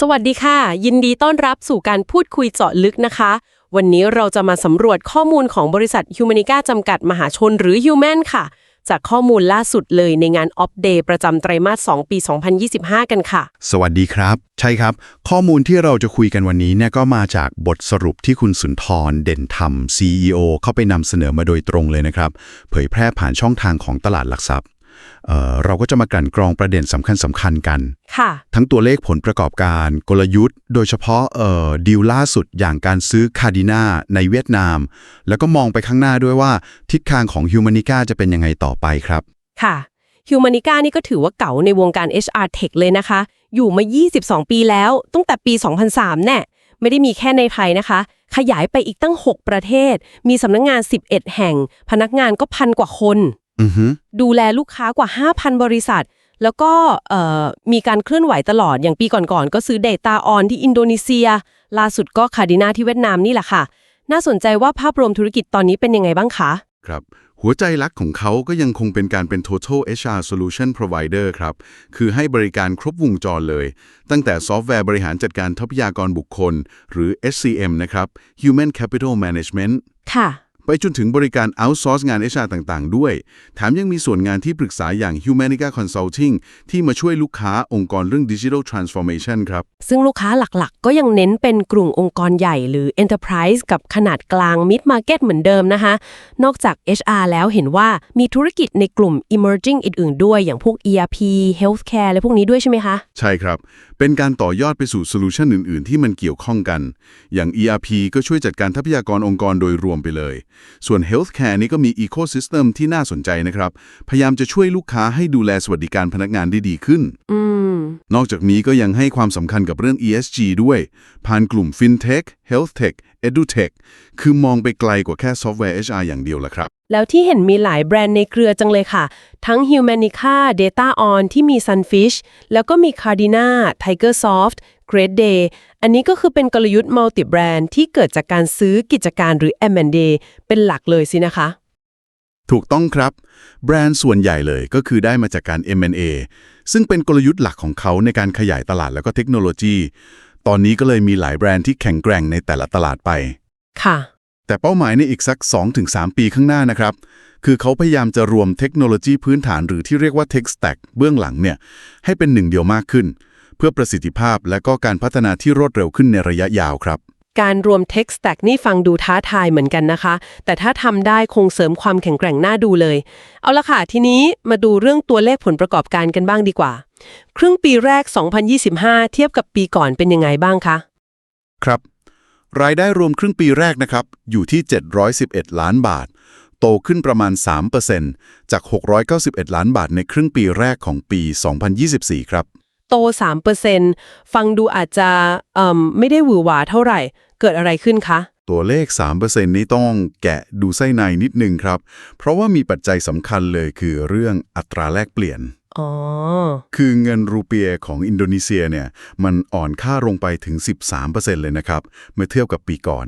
สวัสดีค่ะ ยินดีต้อนรับสู่การพูดคุยเจาะลึกนะคะ วันนี้เราจะมาสำรวจข้อมูลของบริษัท Humanica จำกัดมหาชนหรือ Human ค่ะ จากข้อมูลล่าสุดเลยในงาน Op Day ประจำไตรมาส 2 ปี 2025 กันค่ะ สวัสดีครับ ใช่ครับ ข้อมูลที่เราจะคุยกันวันนี้เนี่ยก็มาจากบทสรุปที่คุณสุนทร เด่นธรรม CEO เข้าไปนำเสนอมาโดยตรงเลยนะครับ เผยแพร่ผ่านช่องทางของตลาดหลักทรัพย์ เอ่อเราก็จะมากลั่นกรองประเด็นสำคัญสำคัญๆกัน ค่ะ ทั้งตัวเลขผลประกอบการกลยุทธ์ โดยเฉพาะเอ่อดีลล่าสุดอย่างการซื้อคาดินาในเวียดนาม แล้วก็มองไปข้างหน้าด้วยว่าทิศทางของ Humanica จะเป็นยังไงต่อไปครับ ค่ะ Humanica นี่ก็ถือว่าเก่าในวงการ HR Tech เลยนะคะ อยู่มา 22 ปีแล้ว ตั้งแต่ปี 2003 แน่ไม่ได้มีแค่ในไทยนะคะ ขยายไปอีกตั้ง 6 ประเทศ มีสำนักงงาน 11 แห่ง พนักงานก็พันกว่าคนอือฮึ ดูแลลูกค้ากว่า 5,000 บริษัท แล้วก็เอ่อมีการเคลื่อนไหวตลอดอย่างปีก่อนๆ ก็ซื้อ Data On ที่อินโดนีเซีย ล่าสุดก็คาดินาที่เวียดนามนี่แหละค่ะ น่าสนใจว่าภาพรวมธุรกิจตอนนี้เป็นยังไงบ้างคะครับหัวใจหลักของเขาก็ยังคงเป็นการเป็น total HR solution provider ครับ คือให้บริการครบวงจรเลย ตั้งแต่ซอฟต์แวร์บริหารจัดการทรัพยากรบุคคล หรือ SCM นะครับ Human Capital Management ค่ะ ไปจนถึงบริการ outsource งาน HR ต่างๆ ด้วย แถมยังมีส่วนงานที่ปรึกษาอย่าง Humanica Consulting ที่มาช่วยลูกค้าองค์กรเรื่อง Digital Transformation ครับ ซึ่งลูกค้าหลักๆ ก็ยังเน้นเป็นกลุ่มองค์กรใหญ่หรือ Enterprise กับขนาดกลาง Mid Market เหมือนเดิมนะคะ นอกจาก HR แล้วเห็นว่ามีธุรกิจในกลุ่ม Emerging อื่นๆด้วยอย่างพวก ERP Healthcare และพวกนี้ด้วยใช่ไหมคะ ใช่ครับ เป็นการต่อยอดไปสู่โซลูชันอื่น ๆ ที่มันเกี่ยวข้องกัน อย่าง ERP ก็ช่วยจัดการทรัพยากรองค์กรโดยรวมไปเลย ส่วน Healthcare นี่ก็มี Ecosystem ที่น่าสนใจนะครับ พยายามจะช่วยลูกค้าให้ดูแลสวัสดิการพนักงานได้ดีขึ้นอืมนอกจากนี้ก็ยังให้ความสำคัญกับเรื่อง ESG ด้วย ผ่านกลุ่ม FinTech HealthTech EduTech คือมองไปไกลกว่าแค่ซอฟต์แวร์ HR อย่างเดียวละครับ แล้วที่เห็นมีหลายแบรนด์ในเครือจังเลยค่ะ ทั้ง Humanica Data On ที่มี Sunfish แล้วก็มี Cardina Tigersoft Great Day อันนี้ก็คือเป็นกลยุทธ์ multi brand ที่เกิดจากการซื้อกิจการหรือ M&A เป็นหลักเลยสินะคะ ถูกต้องครับ แบรนด์ส่วนใหญ่เลยก็คือได้มาจากการ M&A ซึ่งเป็นกลยุทธ์หลักของเขาในการขยายตลาดแล้วก็เทคโนโลยี ตอนนี้ก็เลยมีหลายแบรนด์ที่แข็งแกร่งในแต่ละตลาดไป ค่ะ แต่เป้าหมายในอีกสัก 2-3 ปีข้างหน้านะครับ คือเขาพยายามจะรวมเทคโนโลยีพื้นฐานหรือที่เรียกว่า Tech Stack เบื้องหลังเนี่ยให้เป็นหนึ่งเดียวมากขึ้น เพื่อประสิทธิภาพและก็การพัฒนาที่รวดเร็วขึ้นในระยะยาวครับ การรวม Tech Stack นี่ฟังดูท้าทายเหมือนกันนะคะ แต่ถ้าทำได้คงเสริมความแข็งแกร่งน่าดูเลย เอาละค่ะ ทีนี้มาดูเรื่องตัวเลขผลประกอบการกันบ้างดีกว่า ครึ่งปีแรก 2025 เทียบกับปีก่อนเป็นยังไงบ้างคะ ครับ รายได้รวมครึ่งปีแรกนะครับ อยู่ที่ 711 ล้านบาท โตขึ้นประมาณ 3%จาก 691 ล้านบาทในครึ่งปีแรกของปี 2024 ครับ โต 3%ฟังดูอาจจะเอ่มไม่ได้หวือหวาเท่าไหร่ เกิดอะไรขึ้นคะ ตัวเลข 3%นี้ต้องแกะดูไส้ในนิดนึงครับ เพราะว่ามีปัจจัยสำคัญเลยคือเรื่องอัตราแลกเปลี่ยนอ๋อคือเงินรูเปียของอินโดนีเซียเนี่ยมันอ่อนค่าลงไปถึง 13%เลยนะครับ เมื่อเทียบกับปีก่อน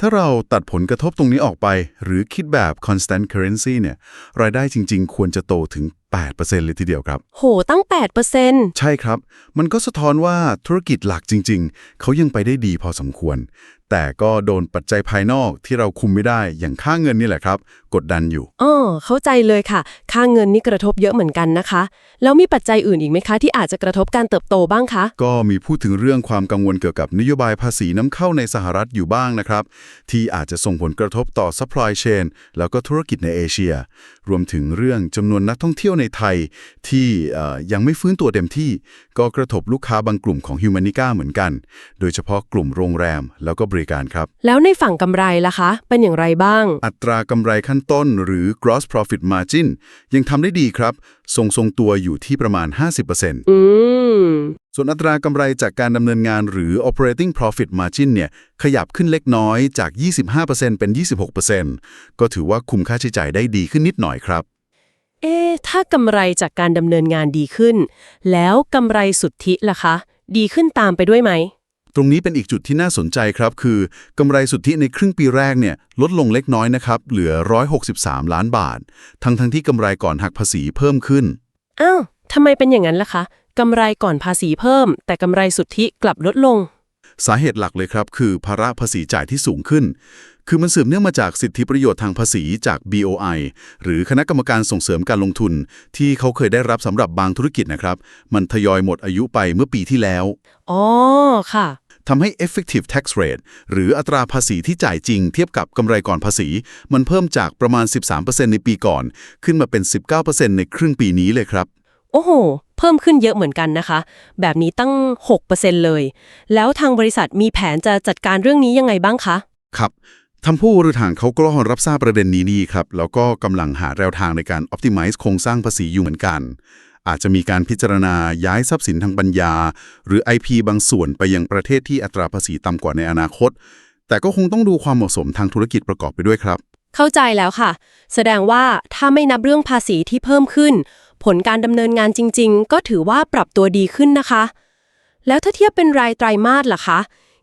ถ้าเราตัดผลกระทบตรงนี้ออกไป หรือคิดแบบ constant currency เนี่ยรายได้จริง ๆ ควรจะโตถึง8%เลยทีเดียวครับ โห ตั้ง 8%ใช่ครับ มันก็สะท้อนว่าธุรกิจหลักจริง ๆ เขายังไปได้ดีพอสมควร แต่ก็โดนปัจจัยภายนอกที่เราคุมไม่ได้อย่างค่าเงินนี่แหละครับ กดดันอยู่อ๋อเข้าใจเลยค่ะ ค่าเงินนี่กระทบเยอะเหมือนกันนะคะ แล้วมีปัจจัยอื่นอีกไหมคะ ที่อาจจะกระทบการเติบโตบ้างคะ ก็มีพูดถึงเรื่องความกังวลเกี่ยวกับนโยบายภาษีน้ำเข้าในสหรัฐอยู่บ้างนะครับ ที่อาจจะส่งผลกระทบต่อ supply chain แล้วก็ธุรกิจในเอเชีย รวมถึงเรื่องจำนวนนักท่องเที่ยวในไทยที่เอ่อยังไม่ฟื้นตัวเต็มที่ ก็กระทบลูกค้าบางกลุ่มของ Humanica เหมือนกัน โดยเฉพาะกลุ่มโรงแรมแล้วก็บริการครับ แล้วในฝั่งกำไรล่ะคะ เป็นอย่างไรบ้าง อัตรากำไรขั้นต้นหรือ gross profit margin ยังทำได้ดีครับ ทรงทรงตัวอยู่ที่ประมาณ 50%อืมส่วนอัตรากำไรจากการดำเนินงานหรือ operating profit margin เนี่ย ขยับขึ้นเล็กน้อยจาก 25%เป็น 26%ก็ถือว่าคุมค่าใช้จ่ายได้ดีขึ้นนิดหน่อยครับ เอ๊ะถ้ากำไรจากการดำเนินงานดีขึ้น แล้วกำไรสุทธิล่ะคะ ดีขึ้นตามไปด้วยไหม ตรงนี้เป็นอีกจุดที่น่าสนใจครับ คือกำไรสุทธิในครึ่งปีแรกเนี่ยลดลงเล็กน้อยนะครับ เหลือ 163 ล้านบาท ทั้งทั้งที่กำไรก่อนหักภาษีเพิ่มขึ้น อ้าวทำไมเป็นอย่างนั้นล่ะคะกำไรก่อนภาษีเพิ่ม แต่กำไรสุทธิกลับลดลง สาเหตุหลักเลยครับ คือภาระภาษีจ่ายที่สูงขึ้น คือมันสืบเนื่องมาจากสิทธิประโยชน์ทางภาษีจาก BOI หรือคณะกรรมการส่งเสริมการลงทุน ที่เขาเคยได้รับสำหรับบางธุรกิจนะครับ มันทยอยหมดอายุไปเมื่อปีที่แล้ว อ๋อ ค่ะ ทำให้ effective tax rate หรืออัตราภาษีที่จ่ายจริงเทียบกับกำไรก่อนภาษี มันเพิ่มจากประมาณ 13%ในปีก่อน ขึ้นมาเป็น 19%ในครึ่งปีนี้เลยครับ โอ้โห เพิ่มขึ้นเยอะเหมือนกันนะคะ แบบนี้ตั้ง 6%เลย แล้วทางบริษัทมีแผนจะจัดการเรื่องนี้ยังไงบ้างคะ ครับ ทำผู้บริหารเขาก็รับทราบประเด็นนี้ดีครับ แล้วก็กำลังหาแนวทางในการ optimize โครงสร้างภาษีอยู่เหมือนกัน อาจจะมีการพิจารณาย้ายทรัพย์สินทางปัญญา หรือ IP บางส่วนไปยังประเทศที่อัตราภาษีต่ำกว่าในอนาคต แต่ก็คงต้องดูความเหมาะสมทางธุรกิจประกอบไปด้วยครับ เข้าใจแล้วค่ะ แสดงว่าถ้าไม่นับเรื่องภาษีที่เพิ่มขึ้น ผลการดำเนินงานจริง ๆ ก็ถือว่าปรับตัวดีขึ้นนะคะ แล้วถ้าเทียบเป็นรายไตรมาสล่ะคะ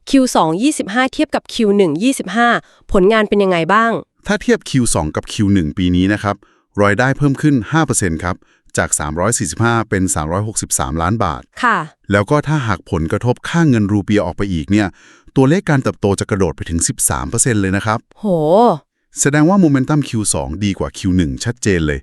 Q2 25 เทียบกับ Q1 25 ผลงานเป็นยังไงบ้าง ถ้าเทียบ Q2 กับ Q1 ปีนี้นะครับรายได้เพิ่มขึ้น 5%ครับ จาก 345 เป็น 363 ล้านบาท ค่ะ แล้วก็ถ้าหากผลกระทบค่าเงินรูเปียออกไปอีกเนี่ย ตัวเลขการเติบโตจะกระโดดไปถึง 13%เลยนะครับ โห แสดงว่าโมเมนตัม Q2 ดีกว่า Q1 ชัดเจนเลย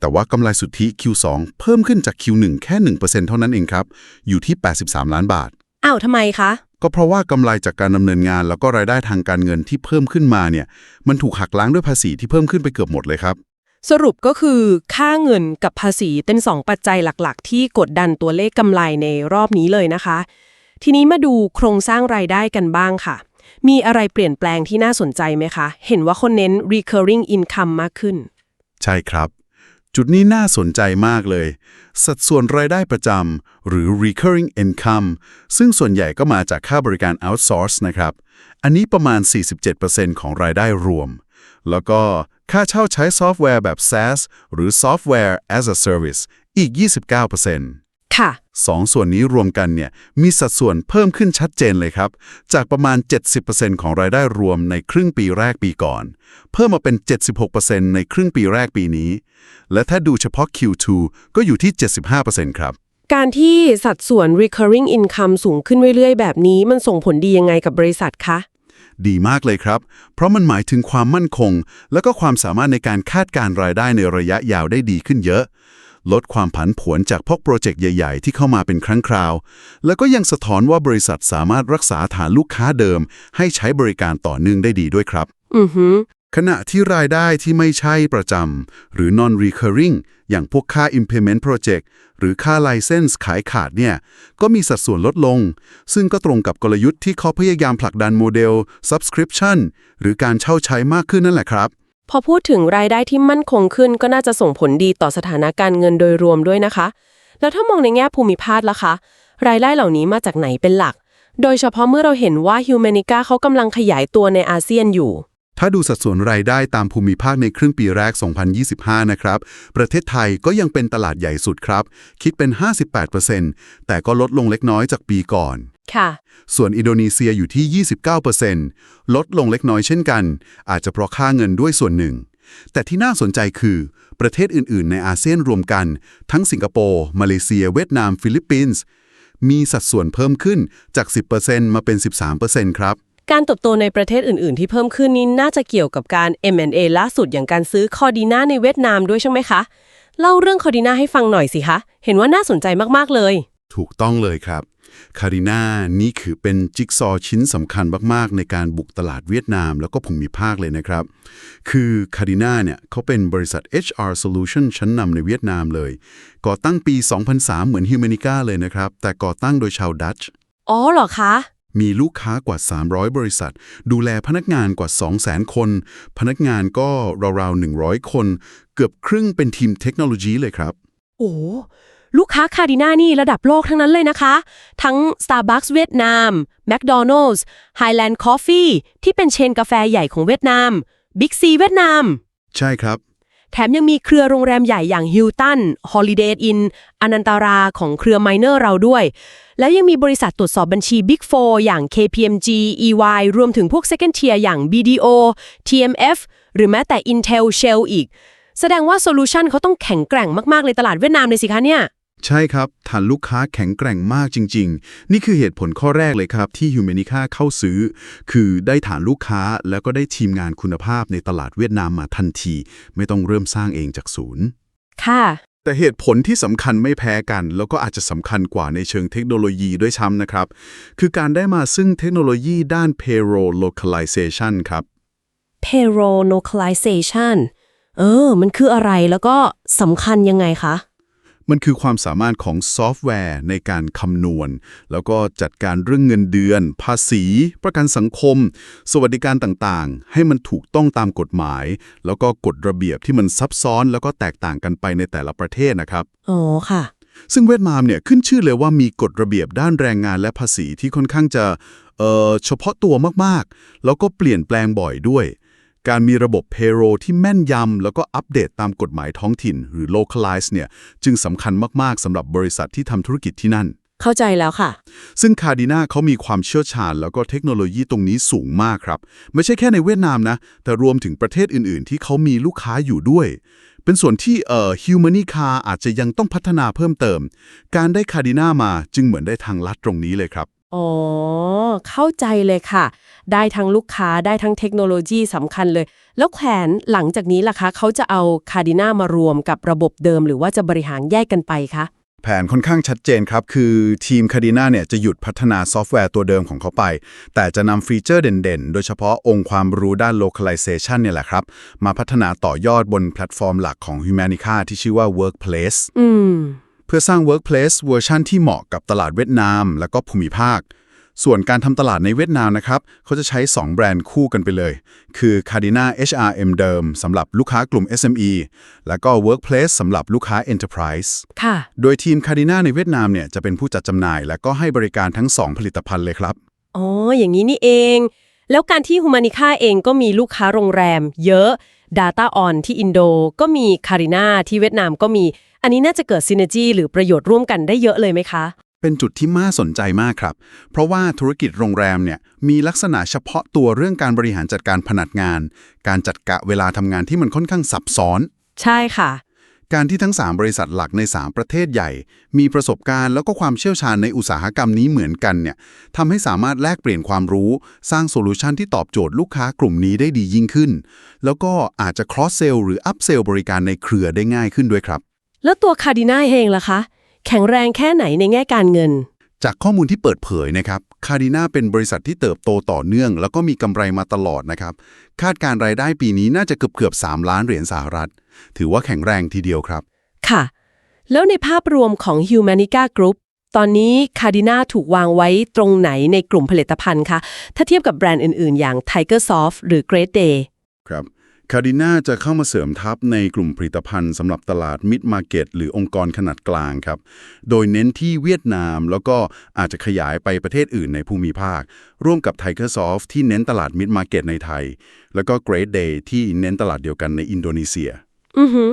แต่ว่ากำไรสุทธิ Q2 เพิ่มขึ้นจาก Q1 แค่ 1%เท่านั้นเองครับ อยู่ที่ 83 ล้านบาท อ้าวทำไมคะ ก็เพราะว่ากำไรจากการดำเนินงาน แล้วก็รายได้ทางการเงินที่เพิ่มขึ้นมาเนี่ยมันถูกหักล้างด้วยภาษีที่เพิ่มขึ้นไปเกือบหมดเลยครับ สรุปก็คือค่าเงินกับภาษีเป็นสองปัจจัยหลักๆ ที่กดดันตัวเลขกำไรในรอบนี้เลยนะคะ ทีนี้มาดูโครงสร้างรายได้กันบ้างค่ะ มีอะไรเปลี่ยนแปลงที่น่าสนใจไหมคะ เห็นว่าคนเน้น recurring income มากขึ้น ใช่ครับ จุดนี้น่าสนใจมากเลย สัดส่วนรายได้ประจำหรือ recurring income ซึ่งส่วนใหญ่ก็มาจากค่าบริการ outsource นะครับ อันนี้ประมาณ 47%ของรายได้รวม แล้วก็ค่าเช่าใช้ซอฟต์แวร์แบบ SaaS หรือ Software as a Service อีก 29% ค่ะ สองส่วนนี้รวมกันเนี่ยมีสัดส่วนเพิ่มขึ้นชัดเจนเลยครับ จากประมาณ 70%ของรายได้รวมในครึ่งปีแรกปีก่อน เพิ่มมาเป็น 76%ในครึ่งปีแรกปีนี้ และถ้าดูเฉพาะ Q2 ก็อยู่ที่ 75%ครับ การที่สัดส่วน recurring income สูงขึ้นเรื่อยๆ แบบนี้มันส่งผลดียังไงกับบริษัทคะดีมากเลยครับ เพราะมันหมายถึงความมั่นคง และก็ความสามารถในการคาดการณ์รายได้ในระยะยาวได้ดีขึ้นเยอะ ลดความผันผวนจากพวกโปรเจกต์ใหญ่ ๆ ที่เข้ามาเป็นครั้งคราว แล้วก็ยังสะท้อนว่าบริษัทสามารถรักษาฐานลูกค้าเดิม ให้ใช้บริการต่อเนื่องได้ดีด้วยครับ อือหือขณะที่รายได้ที่ไม่ใช่ประจำหรือ non recurring อย่างพวกค่า implement project หรือค่า license ขายขาดเนี่ยก็มีสัดส่วนลดลง ซึ่งก็ตรงกับกลยุทธ์ที่เขาพยายามผลักดันโมเดล subscription หรือการเช่าใช้มากขึ้นนั่นแหละครับ พอพูดถึงรายได้ที่มั่นคงขึ้นก็น่าจะส่งผลดีต่อสถานะการเงินโดยรวมด้วยนะคะ แล้วถ้ามองในแง่ภูมิภาคล่ะคะ รายได้เหล่านี้มาจากไหนเป็นหลัก โดยเฉพาะเมื่อเราเห็นว่า Humanica เขากำลังขยายตัวในอาเซียนอยู่ ถ้าดูสัดส่วนรายได้ตามภูมิภาคในครึ่งปีแรก 2025 นะครับ ประเทศไทยก็ยังเป็นตลาดใหญ่สุดครับ คิดเป็น 58%แต่ก็ลดลงเล็กน้อยจากปีก่อน ค่ะ ส่วนอินโดนีเซียอยู่ที่ 29%ลดลงเล็กน้อยเช่นกัน อาจจะเพราะค่าเงินด้วยส่วนหนึ่ง แต่ที่น่าสนใจคือ ประเทศอื่น ๆ ในอาเซียนรวมกัน ทั้งสิงคโปร์ มาเลเซีย เวียดนาม ฟิลิปปินส์ มีสัดส่วนเพิ่มขึ้นจาก 10%มาเป็น 13%ครับการเติบโตในประเทศอื่น ๆ ที่เพิ่มขึ้นนี้น่าจะเกี่ยวกับการ M&A ล่าสุดอย่างการซื้อคอดีนาในเวียดนามด้วยใช่ไหมคะ เล่าเรื่องคอดีนาให้ฟังหน่อยสิคะ เห็นว่าน่าสนใจมาก ๆ เลย ถูกต้องเลยครับ คาริน่านี่คือเป็นจิ๊กซอว์ชิ้นสำคัญมาก ๆ ในการบุกตลาดเวียดนามแล้วก็ภูมิภาคเลยนะครับ คือคาริน่าเนี่ยเขาเป็นบริษัท HR Solution ชั้นนำในเวียดนามเลย ก่อตั้งปี 2003 เหมือน Humanica เลยนะครับ แต่ก่อตั้งโดยชาวดัตช์อ๋อเหรอคะมีลูกค้ากว่า 300 บริษัท ดูแลพนักงานกว่า 200,000 คน พนักงานก็ราวๆ 100 คน เกือบครึ่งเป็นทีมเทคโนโลยีเลยครับ โอ้ ลูกค้าคาดิน่านี่ระดับโลกทั้งนั้นเลยนะคะ ทั้ง Starbucks เวียดนาม McDonald's Highland Coffee ที่เป็นเชนกาแฟใหญ่ของเวียดนาม Big C เวียดนาม ใช่ครับ แถมยังมีเครือโรงแรมใหญ่อย่าง Hilton Holiday Inn อนันตาราของเครือ Minor เราด้วย แล้วยังมีบริษัทตรวจสอบบัญชี Big 4 อย่าง KPMG EY รวมถึงพวก Second Tier อย่าง BDO TMF หรือแม้แต่ Intel Shell อีกแสดงว่าโซลูชันเขาต้องแข็งแกร่งมากๆเลยตลาดเวียดนามเลยสิคะเนี่ย ใช่ครับ ฐานลูกค้าแข็งแกร่งมากจริง ๆ นี่คือเหตุผลข้อแรกเลยครับ ที่ Humanica เข้าซื้อ คือได้ฐานลูกค้าแล้วก็ได้ทีมงานคุณภาพในตลาดเวียดนามมาทันที ไม่ต้องเริ่มสร้างเองจากศูนย์ ค่ะ แต่เหตุผลที่สำคัญไม่แพ้กัน แล้วก็อาจจะสำคัญกว่าในเชิงเทคโนโลยีด้วยซ้ำนะครับ คือการได้มาซึ่งเทคโนโลยีด้าน payroll localization ครับ payroll localization เออ มันคืออะไรแล้วก็สำคัญยังไงคะ มันคือความสามารถของซอฟต์แวร์ในการคำนวณ แล้วก็จัดการเรื่องเงินเดือน ภาษี ประกันสังคม สวัสดิการต่างๆ ให้มันถูกต้องตามกฎหมาย แล้วก็กฎระเบียบที่มันซับซ้อนแล้วก็แตกต่างกันไปในแต่ละประเทศนะครับอ๋อค่ะ ซึ่งเวียดนามเนี่ยขึ้นชื่อเลยว่ามีกฎระเบียบด้านแรงงานและภาษีที่ค่อนข้างจะเอ่อเฉพาะตัวมากๆ แล้วก็เปลี่ยนแปลงบ่อยด้วย การมีระบบ payroll ที่แม่นยำ แล้วก็อัปเดตตามกฎหมายท้องถิ่น หรือ localize เนี่ยจึงสำคัญมากๆสำหรับบริษัทที่ทำธุรกิจที่นั่น เข้าใจแล้วค่ะ ซึ่งคาร์ดินาเขามีความเชี่ยวชาญ แล้วก็เทคโนโลยีตรงนี้สูงมากครับ ไม่ใช่แค่ในเวียดนามนะ แต่รวมถึงประเทศอื่นๆ ที่เขามีลูกค้าอยู่ด้วย เป็นส่วนที่เอ่อฮิวแมนิคาอาจจะยังต้องพัฒนาเพิ่มเติม การได้คาร์ดินามาจึงเหมือนได้ทางลัดตรงนี้เลยครับ อ๋อ เข้าใจเลยค่ะ ได้ทั้งลูกค้าได้ทั้งเทคโนโลยีสำคัญเลย แล้วแขวนหลังจากนี้ล่ะคะเขาจะเอาคาร์ดินามารวมกับระบบเดิม หรือว่าจะบริหารแยกกันไปคะแผนค่อนข้างชัดเจนครับ คือทีมคาร์ดินาเนี่ยจะหยุดพัฒนาซอฟต์แวร์ตัวเดิมของเขาไป แต่จะนำฟีเจอร์เด่นๆ โดยเฉพาะองค์ความรู้ด้าน localization เนี่ยแหละครับ มาพัฒนาต่อยอดบนแพลตฟอร์มหลักของ Humanica ที่ชื่อว่า Workplace อืม เพื่อสร้าง Workplace เวอร์ชันที่เหมาะกับตลาดเวียดนาม และก็ภูมิภาค ส่วนการทำตลาดในเวียดนามนะครับเขาจะใช้ 2 แบรนด์คู่กันไปเลย คือ Cardina HRM เดิมสำหรับลูกค้ากลุ่ม SME แล้วก็ Workplace สำหรับลูกค้า Enterprise ค่ะ โดยทีม Cardina ในเวียดนามเนี่ยจะเป็นผู้จัดจำหน่าย และก็ให้บริการทั้ง 2 ผลิตภัณฑ์เลยครับ อ๋อ อย่างนี้นี่เอง แล้วการที่ Humanica เองก็มีลูกค้าโรงแรม เยอะ Data On ที่อินโดก็มี Carina ที่เวียดนามก็มี อันนี้น่าจะเกิดซิน n จีหรือประโยชน์ร่วมกันได้เยอะเลยไหมคะ เป็นจุดที่น่าสนใจมากครับ เพราะว่าธุรกิจโรงแรมเนี่ยมีลักษณะเฉพาะตัวเรื่องการบริหารจัดการพนักงาน การจัดกะเวลาทำงานที่มันค่อนข้างซับซ้อน ใช่ค่ะ การที่ทั้ง 3 บริษัทหลักใน 3 ประเทศใหญ่ มีประสบการณ์แล้วก็ความเชี่ยวชาญในอุตสาหกรรมนี้เหมือนกันเนี่ยทำให้สามารถแลกเปลี่ยนความรู้ สร้างโซลูชันที่ตอบโจทย์ลูกค้ากลุ่มนี้ได้ดียิ่งขึ้น แล้วก็อาจจะ cross sell หรือ up sell บริการในเครือได้ง่ายขึ้นด้วยครับ แล้วตัว Carina เองล่ะคะ แข็งแรงแค่ไหนในแง่การเงิน จากข้อมูลที่เปิดเผยนะครับคาร์ดินาเป็นบริษัทที่เติบโตต่อเนื่อง แล้วก็มีกำไรมาตลอดนะครับ คาดการรายได้ปีนี้น่าจะเกือบเกือบ3ล้านเหรียญสหรัฐ ถือว่าแข็งแรงทีเดียวครับ ค่ะ แล้วในภาพรวมของ Humanica Group ตอนนี้ Cardina ถูกวางไว้ตรงไหนในกลุ่มผลิตภัณฑ์คะ ถ้าเทียบกับแบรนด์อื่น ๆ อย่าง Tiger Soft หรือ Great Day ครับ คาร์ดินาจะเข้ามาเสริมทัพในกลุ่มผลิตภัณฑ์สำหรับตลาด Mid Market หรือองค์กรขนาดกลางครับ โดยเน้นที่เวียดนาม แล้วก็อาจจะขยายไปประเทศอื่นในภูมิภาค ร่วมกับ Tiger Soft ที่เน้นตลาด Mid Market ในไทย แล้วก็ Great Day ที่เน้นตลาดเดียวกันในอินโดนีเซียอือหือ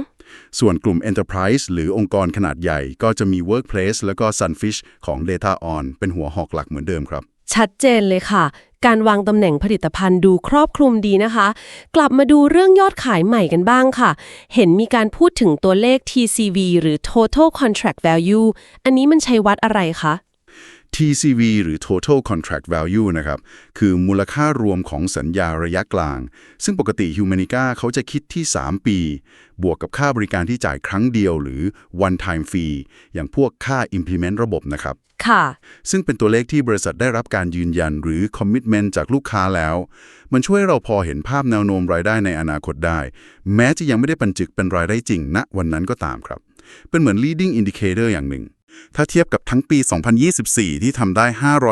ส่วนกลุ่ม Enterprise หรือองค์กรขนาดใหญ่ ก็จะมี Workplace แล้วก็ Sunfish ของ Data On เป็นหัวหอกหลักเหมือนเดิมครับ ชัดเจนเลยค่ะ การวางตำแหน่งผลิตภัณฑ์ดูครอบคลุมดีนะคะ กลับมาดูเรื่องยอดขายใหม่กันบ้างค่ะ เห็นมีการพูดถึงตัวเลข TCV หรือ Total Contract Value อันนี้มันใช้วัดอะไรคะ TCV หรือ Total Contract Value นะครับ คือมูลค่ารวมของสัญญาระยะกลาง ซึ่งปกติ Humanica เขาจะคิดที่ 3 ปี บวกกับค่าบริการที่จ่ายครั้งเดียวหรือ one time fee อย่างพวกค่า implement ระบบนะครับ ค่ะ ซึ่งเป็นตัวเลขที่บริษัทได้รับการยืนยันหรือ commitment จากลูกค้าแล้ว มันช่วยเราพอเห็นภาพแนวโน้มรายได้ในอนาคตได้ แม้จะยังไม่ได้บรรจุเป็นรายได้จริงณวันนั้นก็ตามครับ เป็นเหมือน leading indicator อย่างหนึ่ง ถ้าเทียบกับทั้งปี 2024 ที่ทำได้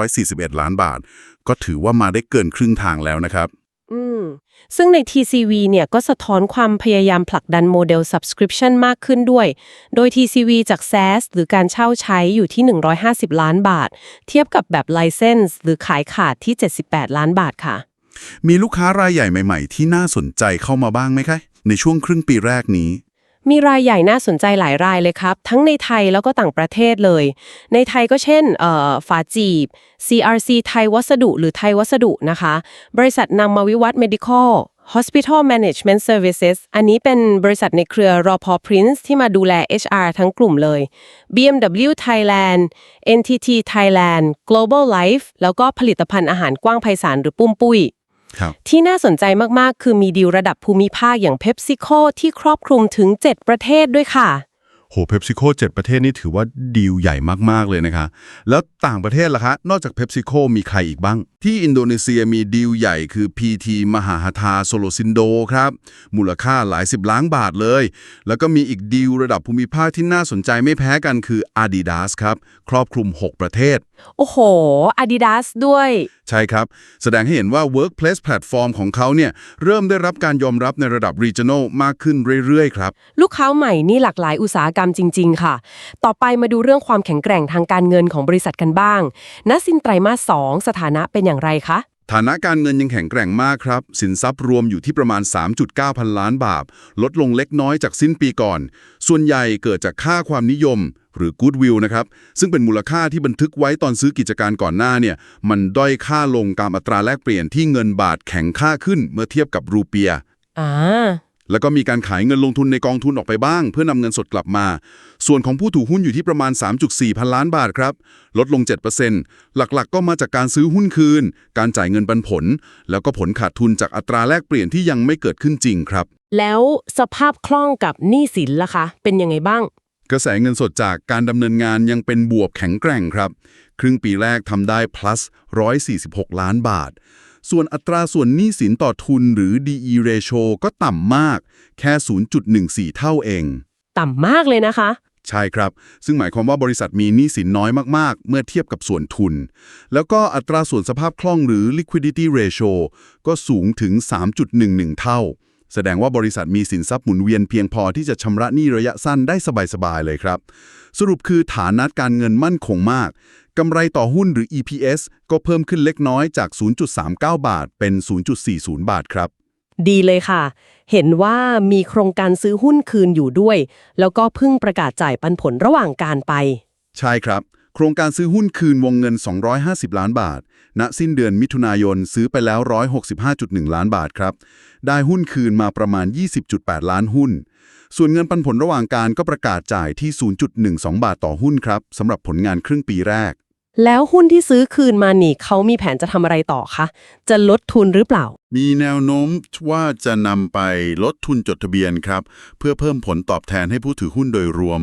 541 ล้านบาท ก็ถือว่ามาได้เกินครึ่งทางแล้วนะครับ อืม ซึ่งใน TCV เนี่ยก็สะท้อนความพยายามผลักดันโมเดล subscription มากขึ้นด้วย โดย TCV จาก SaaS หรือการเช่าใช้อยู่ที่ 150 ล้านบาท เทียบกับแบบ license หรือขายขาดที่ 78 ล้านบาทค่ะ มีลูกค้ารายใหญ่ใหม่ ๆ ที่น่าสนใจเข้ามาบ้างไหมคะ ในช่วงครึ่งปีแรกนี้ มีรายใหญ่น่าสนใจหลายรายเลยครับ ทั้งในไทยแล้วก็ต่างประเทศเลย ในไทยก็เช่นเอ่อฝาจีบ CRC ไทยวัสดุ หรือไทยวัสดุนะคะ บริษัทนำมาวิวัฒน์ medical Hospital Management Services อันนี้เป็นบริษัทในเครือรอพอ Prince ที่มาดูแล HR ทั้งกลุ่มเลย BMW Thailand NTT Thailand Global Life แล้วก็ผลิตภัณฑ์อาหารกว้างไพศาลหรือปุ้มปุ้ย ที่น่าสนใจมากๆ คือมีดีลระดับภูมิภาคอย่าง PepsiCo ที่ครอบคลุมถึง 7 ประเทศด้วยค่ะโหเ e ปซิโค7ประเทศนี่ถือว่าดีลใหญ่มาก ๆ เลยนะคะ แล้วต่างประเทศล่ะคะ นอกจากเ e ปซิโคมีใครอีกบ้าง ที่อินโดนีเซียมีดีลใหญ่คือ PT มหาหทาโซโลซินโดครับ มูลค่าหลายสิบล้านบาทเลย แล้วก็มีอีกดีลระดับภูมิภาคที่น่าสนใจไม่แพ้กันคือ Adidas ครับ ครอบคลุม 6 ประเทศ โอ้โห Adidas ด้วย ใช่ครับ แสดงให้เห็นว่า Workplace Platform ของเขาเนี่ยเริ่มได้รับการยอมรับในระดับ Regional มากขึ้นเรื่อย ๆ ครับ ลูกค้าใหม่นี่หลากหลายอุตสาหกรรมจริง ๆ ค่ะ ต่อไปมาดูเรื่องความแข็งแกร่งทางการเงินของบริษัทกันบ้างณสินไตรมาส 2 สถานะเป็นอย่างไรคะ ฐานะการเงินยังแข็งแกร่งมากครับ สินทรัพย์รวมอยู่ที่ประมาณ 3.9 พันล้านบาท ลดลงเล็กน้อยจากสิ้นปีก่อน ส่วนใหญ่เกิดจากค่าความนิยม หรือ Goodwill นะครับ ซึ่งเป็นมูลค่าที่บันทึกไว้ตอนซื้อกิจการก่อนหน้าเนี่ย มันด้อยค่าลงตามอัตราแลกเปลี่ยนที่เงินบาทแข็งค่าขึ้นเมื่อเทียบกับรูเปียอ่า แล้วก็มีการขายเงินลงทุนในกองทุนออกไปบ้าง เพื่อนำเงินสดกลับมา ส่วนของผู้ถือหุ้นอยู่ที่ประมาณ 3.4 พันล้านบาทครับ ลดลง 7%หลักๆ ก็มาจากการซื้อหุ้นคืน การจ่ายเงินปันผล แล้วก็ผลขาดทุนจากอัตราแลกเปลี่ยนที่ยังไม่เกิดขึ้นจริงครับ แล้วสภาพคล่องกับหนี้สินล่ะคะ เป็นยังไงบ้าง กระแสเงินสดจากการดำเนินงานยังเป็นบวกแข็งแกร่งครับ ครึ่งปีแรกทำได้ plus 146 ล้านบาท ส่วนอัตราส่วนหนี้สินต่อทุนหรือ DE ratio ก็ต่ำมาก แค่ 0.14 เท่าเอง ต่ำมากเลยนะคะ ใช่ครับ ซึ่งหมายความว่าบริษัทมีหนี้สินน้อยมาก ๆ เมื่อเทียบกับส่วนทุน แล้วก็อัตราส่วนสภาพคล่องหรือ liquidity ratio ก็สูงถึง 3.11 เท่า แสดงว่าบริษัทมีสินทรัพย์หมุนเวียนเพียงพอที่จะชำระหนี้ระยะสั้นได้สบาย ๆ เลยครับ สรุปคือฐานะการเงินมั่นคงมาก กำไรต่อหุ้นหรือ EPS ก็เพิ่มขึ้นเล็กน้อยจาก 0.39 บาท เป็น 0.40 บาทครับ ดีเลยค่ะ เห็นว่ามีโครงการซื้อหุ้นคืนอยู่ด้วย แล้วก็เพิ่งประกาศจ่ายปันผลระหว่างการไป ใช่ครับ โครงการซื้อหุ้นคืนวงเงิน 250 ล้านบาท ณ สิ้นเดือนมิถุนายนซื้อไปแล้ว 165.1 ล้านบาทครับ ได้หุ้นคืนมาประมาณ 20.8 ล้านหุ้นส่วนเงินปันผลระหว่างการก็ประกาศจ่ายที่ 0.12 บาทต่อหุ้นครับสำหรับผลงานครึ่งปีแรก แล้วหุ้นที่ซื้อคืนมานี่เขามีแผนจะทำอะไรต่อคะ จะลดทุนหรือเปล่า มีแนวโน้มว่าจะนำไปลดทุนจดทะเบียนครับ เพื่อเพิ่มผลตอบแทนให้ผู้ถือหุ้นโดยรวม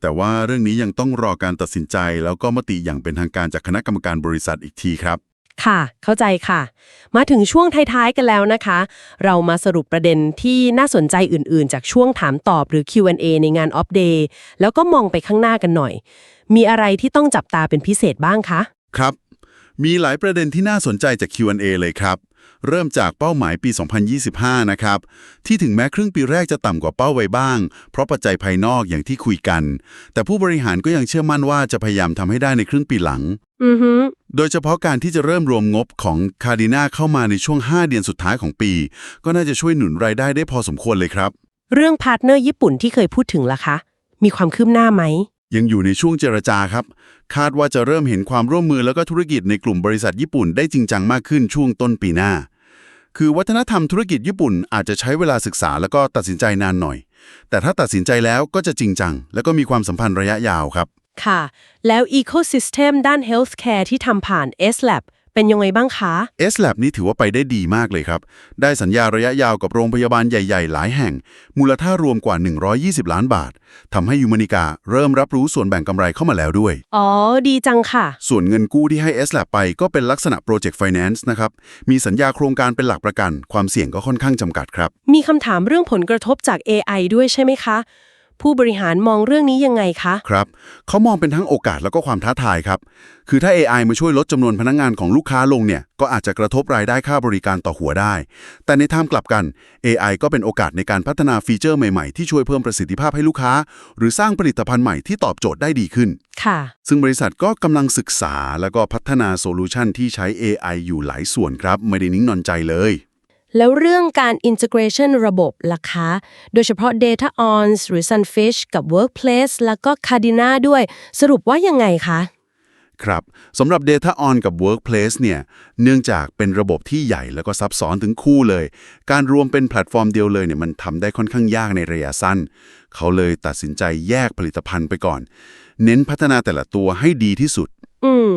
แต่ว่าเรื่องนี้ยังต้องรอการตัดสินใจ แล้วก็มติอย่างเป็นทางการจากคณะกรรมการบริษัทอีกทีครับ ค่ะ เข้าใจค่ะ มาถึงช่วงท้ายๆกันแล้วนะคะ เรามาสรุปประเด็นที่น่าสนใจอื่นๆ จากช่วงถามตอบหรือ Q&A ในงานออฟเดย์แล้วก็มองไปข้างหน้ากันหน่อย มีอะไรที่ต้องจับตาเป็นพิเศษบ้างคะ ครับ มีหลายประเด็นที่น่าสนใจจาก Q&A เลยครับ เริ่มจากเป้าหมายปี 2025 นะครับ ที่ถึงแม้ครึ่งปีแรกจะต่ำกว่าเป้าไว้บ้าง เพราะปัจจัยภายนอกอย่างที่คุยกัน แต่ผู้บริหารก็ยังเชื่อมั่นว่าจะพยายามทำให้ได้ในครึ่งปีหลังอือฮึโดยเฉพาะการที่จะเริ่มรวมงบของคาร์ดินาเข้ามาในช่วง 5 เดือนสุดท้ายของปี ก็น่าจะช่วยหนุนรายได้ได้พอสมควรเลยครับ เรื่องพาร์ทเนอร์ญี่ปุ่นที่เคยพูดถึงล่ะคะ มีความคืบหน้าไหม ยังอยู่ในช่วงเจรจาครับ คาดว่าจะเริ่มเห็นความร่วมมือแล้วก็ธุรกิจในกลุ่มบริษัทญี่ปุ่นได้จริงจังมากขึ้นช่วงต้นปีหน้า คือวัฒนธรรมธุรกิจญี่ปุ่นอาจจะใช้เวลาศึกษาแล้วก็ตัดสินใจนานหน่อย แต่ถ้าตัดสินใจแล้วก็จะจริงจัง แล้วก็มีความสัมพันธ์ระยะยาวครับ ค่ะ แล้ว Ecosystem ด้าน Healthcare ที่ทำผ่าน S-Lab เป็นยังไงบ้างคะ S Lab นี่ถือว่าไปได้ดีมากเลยครับ ได้สัญญาระยะยาวกับโรงพยาบาลใหญ่ๆ หลายแห่ง มูลค่ารวมกว่า 120 ล้านบาททำให้ยูมานิกาเริ่มรับรู้ส่วนแบ่งกำไรเข้ามาแล้วด้วย อ๋อ ดีจังค่ะ ส่วนเงินกู้ที่ให้ S Lab ไปก็เป็นลักษณะ Project Finance นะครับ มีสัญญาโครงการเป็นหลักประกัน ความเสี่ยงก็ค่อนข้างจำกัดครับ มีคำถามเรื่องผลกระทบจาก AI ด้วยใช่ไหมคะ ผู้บริหารมองเรื่องนี้ยังไงคะ ครับ เขามองเป็นทั้งโอกาสแล้วก็ความท้าทายครับ คือถ้า AI มาช่วยลดจำนวนพนักงานของลูกค้าลงเนี่ย ก็อาจจะกระทบรายได้ค่าบริการต่อหัวได้ แต่ในทางกลับกัน AI ก็เป็นโอกาสในการพัฒนาฟีเจอร์ใหม่ๆ ที่ช่วยเพิ่มประสิทธิภาพให้ลูกค้า หรือสร้างผลิตภัณฑ์ใหม่ที่ตอบโจทย์ได้ดีขึ้น ค่ะ ซึ่งบริษัทก็กำลังศึกษาแล้วก็พัฒนาโซลูชันที่ใช้ AI อยู่หลายส่วนครับ ไม่ได้นิ่งนอนใจเลย แล้วเรื่องการ integration ระบบล่ะคะ โดยเฉพาะ Data Ons หรือ Sunfish กับ Workplace แล้วก็ Cardina ด้วย สรุปว่ายังไงคะ ครับสำหรับ Data On กับ Workplace เนี่ยเนื่องจากเป็นระบบที่ใหญ่แล้วก็ซับซ้อนถึงคู่เลย การรวมเป็นแพลตฟอร์มเดียวเลยเนี่ยมันทำได้ค่อนข้างยากในระยะสั้น เขาเลยตัดสินใจแยกผลิตภัณฑ์ไปก่อน เน้นพัฒนาแต่ละตัวให้ดีที่สุด อืม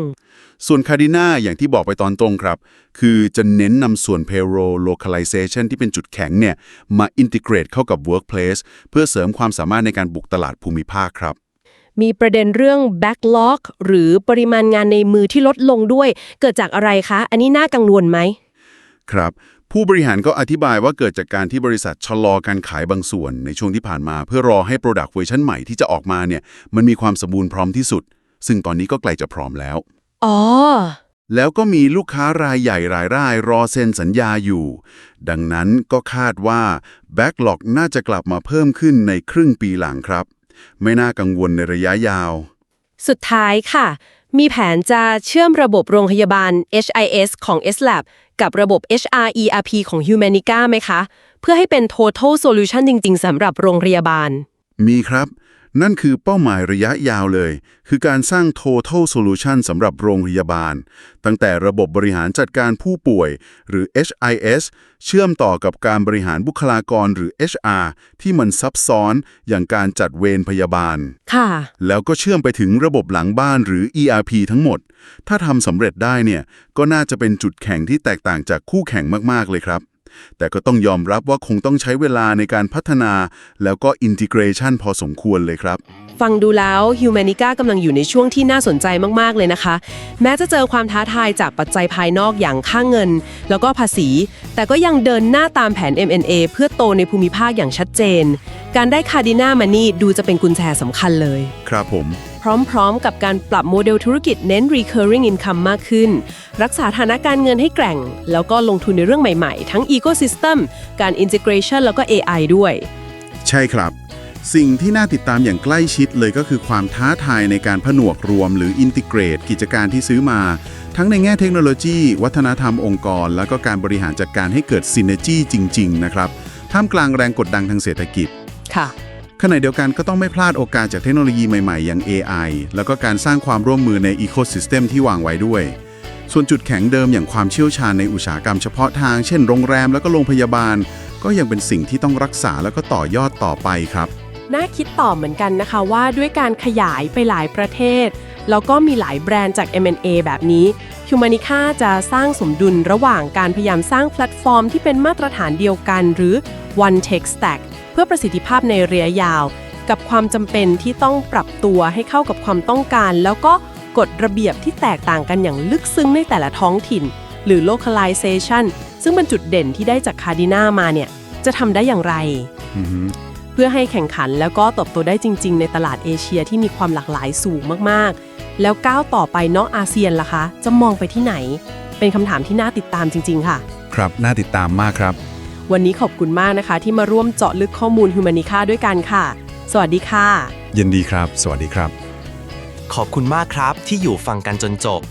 ส่วน Cardina อย่างที่บอกไปตอนตรงครับ คือจะเน้นนำส่วน payroll localization ที่เป็นจุดแข็งเนี่ย มา integrate เข้ากับ workplace เพื่อเสริมความสามารถในการบุกตลาดภูมิภาคครับ มีประเด็นเรื่อง backlog หรือปริมาณงานในมือที่ลดลงด้วย เกิดจากอะไรคะ อันนี้น่ากังวลไหม ครับ ผู้บริหารก็อธิบายว่าเกิดจากการที่บริษัทชะลอการขายบางส่วนในช่วงที่ผ่านมา เพื่อรอให้ Product เวอร์ชันใหม่ที่จะออกมาเนี่ยมันมีความสมบูรณ์พร้อมที่สุด ซึ่งตอนนี้ก็ใกล้จะพร้อมแล้ว อ๋อ แล้วก็มีลูกค้ารายใหญ่รายรายรอเซ็นสัญญาอยู่ ดังนั้นก็คาดว่า Backlog น่าจะกลับมาเพิ่มขึ้นในครึ่งปีหลังครับ ไม่น่ากังวลในระยะยาว สุดท้ายค่ะ มีแผนจะเชื่อมระบบโรงพยาบาล HIS ของ SLab กับระบบ HR ERP ของ Humanica ไหมคะ เพื่อให้เป็น total solution จริง ๆสำหรับโรงพยาบาล มีครับ นั่นคือเป้าหมายระยะยาวเลย คือการสร้าง total solution สำหรับโรงพยาบาล ตั้งแต่ระบบบริหารจัดการผู้ป่วย หรือ HIS เชื่อมต่อกับการบริหารบุคลากรหรือ HR ที่มันซับซ้อนอย่างการจัดเวรพยาบาล ค่ะ แล้วก็เชื่อมไปถึงระบบหลังบ้านหรือ ERP ทั้งหมด ถ้าทำสำเร็จได้เนี่ย ก็น่าจะเป็นจุดแข่งที่แตกต่างจากคู่แข่งมาก ๆ เลยครับ แต่ก็ต้องยอมรับว่าคงต้องใช้เวลาในการพัฒนา แล้วก็อินทิเกรชันพอสมควรเลยครับ ฟังดูแล้ว Humanica กำลังอยู่ในช่วงที่น่าสนใจมากๆเลยนะคะ แม้จะเจอความท้าทายจากปัจจัยภายนอกอย่างค่าเงิน แล้วก็ภาษี แต่ก็ยังเดินหน้าตามแผน M&A เพื่อโตในภูมิภาคอย่างชัดเจน การได้คาดิน่ามานี่ดูจะเป็นกุญแจสำคัญเลย ครับผม พร้อมๆ กับการปรับโมเดลธุรกิจเน้น recurring income มากขึ้น รักษาฐานะการเงินให้แกร่ง แล้วก็ลงทุนในเรื่องใหม่ๆ ทั้ง ecosystem การ integration แล้วก็ AI ด้วย ใช่ครับ สิ่งที่น่าติดตามอย่างใกล้ชิดเลยก็คือความท้าทายในการผนวกรวม หรืออินทิเกรต กิจการที่ซื้อมา ทั้งในแง่เทคโนโลยี วัฒนธรรมองค์กร แล้วก็การบริหารจัดการให้เกิดซินเนจีจริง ๆ นะครับท่ามกลางแรงกดดันทางเศรษฐกิจค่ะ ขณะเดียวกันก็ต้องไม่พลาดโอกาสจากเทคโนโลยีใหม่ๆ อย่าง AI แล้วก็การสร้างความร่วมมือในอีโค y ิสเต็มที่วางไว้ด้วย ส่วนจุดแข็งเดิมอย่างความเชี่ยวชาญในอุตสาหกรรมเฉพาะทาง เช่นโรงแรมแล้วก็โรงพยาบาล ก็ยังเป็นสิ่งที่ต้องรักษาแล้วก็ต่อยอดต่อไปครับ น่าคิดต่อเหมือนกันนะคะว่าด้วยการขยายไปหลายประเทศ แล้วก็มีหลายแบรนด์จาก M&A แบบนี้ Humanica จะสร้างสมดุลระหว่างการพยายามสร้างแพลตฟอร์มที่เป็นมาตรฐานเดียวกัน หรือ One Tech Stack เพื่อประสิทธิภาพในระยะยาว กับความจำเป็นที่ต้องปรับตัวให้เข้ากับความต้องการ แล้วก็กฎระเบียบที่แตกต่างกันอย่างลึกซึ้งในแต่ละท้องถิ่น หรือ localization ซึ่งเป็นจุดเด่นที่ได้จาก Cardina มาเนี่ยจะทำได้อย่างไร เพื่อให้แข่งขันแล้วก็เติบโตได้จริง ๆ ในตลาดเอเชียที่มีความหลากหลายสูงมากๆ แล้วก้าวต่อไปนอกอาเซียนล่ะคะ จะมองไปที่ไหน เป็นคำถามที่น่าติดตามจริง ๆ ค่ะ ครับ น่าติดตามมากครับ วันนี้ขอบคุณมากนะคะ ที่มาร่วมเจาะลึกข้อมูล Humanica ด้วยกันค่ะ สวัสดีค่ะ ยินดีครับ สวัสดีครับ ขอบคุณมากครับที่อยู่ฟังกันจนจบ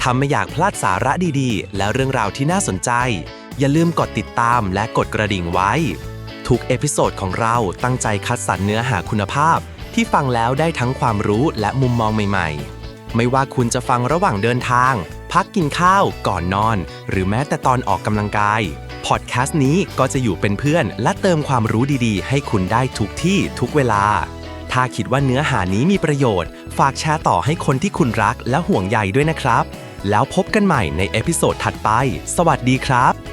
ถ้าไม่อยากพลาดสาระดีๆ และเรื่องราวที่น่าสนใจ อย่าลืมกดติดตามและกดกระดิ่งไว้ ทุกเอพิโซดของเราตั้งใจคัดสรรเนื้อหาคุณภาพ ที่ฟังแล้วได้ทั้งความรู้และมุมมองใหม่ ๆ ไม่ว่าคุณจะฟังระหว่างเดินทาง พักกินข้าว ก่อนนอน หรือแม้แต่ตอนออกกำลังกาย พอดแคสต์นี้ก็จะอยู่เป็นเพื่อน และเติมความรู้ดีๆ ให้คุณได้ทุกที่ทุกเวลา ถ้าคิดว่าเนื้อหานี้มีประโยชน์ ฝากแชร์ต่อให้คนที่คุณรักและห่วงใยด้วยนะครับ แล้วพบกันใหม่ในเอพิโซดถัดไป สวัสดีครับ